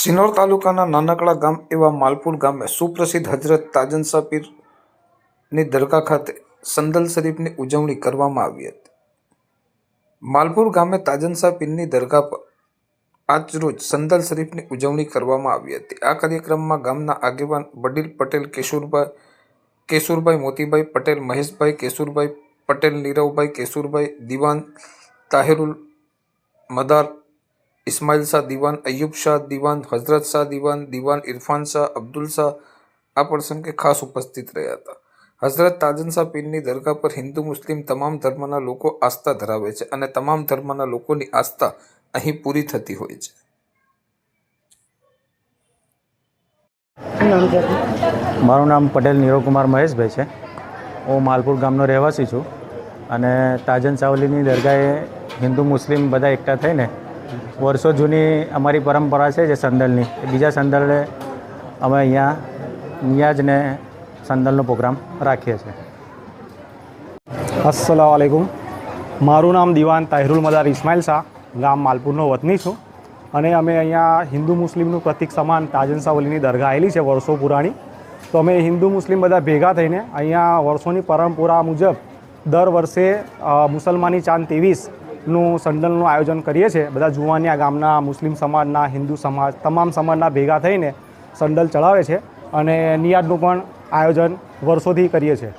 સિનોર તાલુકાના નાનકડા ગામ એવા માલપુર ગામે સુપ્રસિદ્ધ હજરત તાજન શાહ પીરની દરગાહ ખાતે સંદલ શરીફની ઉજવણી કરવામાં આવી હતી. માલપુર ગામે તાજન પીરની દરગાહ પર આજરોજ સંદલ શરીફની ઉજવણી કરવામાં આવી હતી. આ કાર્યક્રમમાં ગામના આગેવાન વડીલ પટેલ કેશુરભાઈ કેશુરભાઈ મોતીભાઈ પટેલ, મહેશભાઈ કેશુરભાઈ પટેલ, નીરવભાઈ કેશુરભાઈ, દિવાન તાહેરુલ મદાર ઇસ્માઇલ શાહ દિવાન અયુબ શાહ દિવાન, હઝરત શાહ દિવાન દિવાન ઇરફાન શાહ, અબ્દુલ શાહ આ પ્રસંગે ખાસ ઉપસ્થિત રહ્યા હતા હઝરત તાજન શાહ પીરની દરગાહ પર હિન્દુ, મુસ્લિમ તમામ ધર્મના લોકો આસ્થા ધરાવે છે અને તમામ ધર્મના લોકોની આસ્થા અહીં પૂરી થતી હોય છે? મારું નામ પટેલ નીરવકુમાર મહેશભાઈ છે હું માલપુર ગામનો રહેવાસી છું અને તાજન સાવલીની દરગાહે હિન્દુ, મુસ્લિમ બધા એકઠા થઈને વર્ષો જૂની અમારી પરંપરા છે જે સંદલની. બીજા સંદલે અમે અહીંયા નિયાજને સંદલનો પ્રોગ્રામ રાખીએ છીએ. અસલામ આલેકુમ મારું નામ દિવાન તાહિરુલ મદાર ઇસ્માઇલ શાહ. ગામ માલપુરનો વતની છું. અને અમે અહીંયા હિન્દુ મુસ્લિમનું પ્રતિક સમાન તાજન શાહ વલીની દરગાહ આવેલી છે વર્ષો પુરાણી. તો અમે હિન્દુ મુસ્લિમ બધા ભેગા થઈને અહીંયા વર્ષોની પરંપરા મુજબ દર વર્ષે મુસલમાની ચાંદ ત્રેવીસનું સંડલનું આયોજન કરીએ છીએ. બધા જુવાનિયા ગામના, મુસ્લિમ સમાજના, હિન્દુ સમાજ, તમામ સમાજના ભેગા થઈને સંડલ ચડાવે છે અને નિયાદનું પણ આયોજન વર્ષોથી કરીએ છીએ.